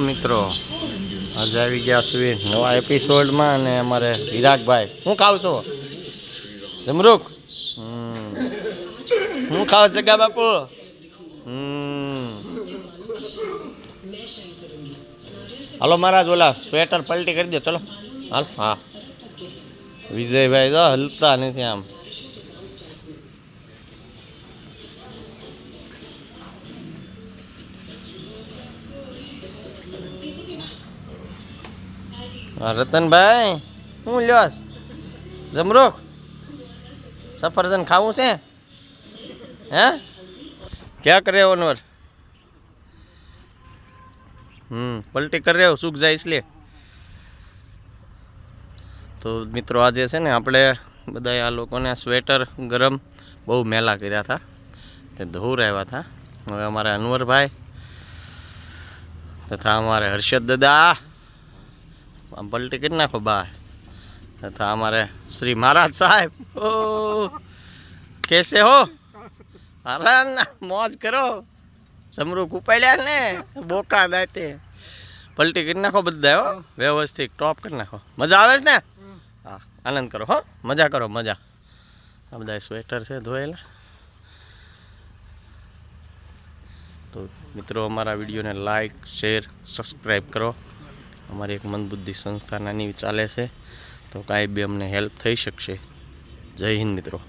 મિત્રો? આજે આવી ગયા છીએ નવા એપિસોડમાં અને અમારે વિરાગભાઈ. હું ખાવ છો? જમરૂક? હમ. હું ખાવ જગા બાપુ. હાલો મહારાજ, ઓલા સ્વેટર પલટી કરી દો, ચલો. હાલ, હા. વિજયભાઈ તો હલતા નથી આમ. રતનભાઈ, હું લ્યોસ જમરૂખ, સફરજન ખાવું છે? હે? ક્યાં કરે ઓનવર હમ, પલટી કરી રહ્યો સુખ જાય એટલે. તો મિત્રો, આજે છે ને આપણે બધા આ લોકોને સ્વેટર ગરમ બહુ મેલા કર્યા હતા. તે ધૂર આવ્યા હતા. હવે અમારા અનવરભાઈ તથા અમારે હર્ષદ દાદા. આમ પલટી કરી નાખો બહાર. તથા અમારે શ્રી મહારાજ સાહેબ. ઓ, કેસે હો? આરામ મોજ કરો. સમરૂખ ઉપાડ્યા ને, બોકા દાતે. પલટી કરી નાખો બધા હો. વ્યવસ્થિત ટોપ કરી નાખો. મજા આવે છે ને? હા, આનંદ કરો, હો. મજા કરો, મજા. આ બધા સ્વેટર છે ધોયેલા. તો મિત્રો, અમારા વિડીયોને લાઈક શેર સબસ્ક્રાઈબ કરો. અમારી એક મંદબુદ્ધિ સંસ્થા નાની ચાલે છે. તો કાંઈ બી અમને હેલ્પ થઈ શકશે. જય હિન્દ મિત્રો.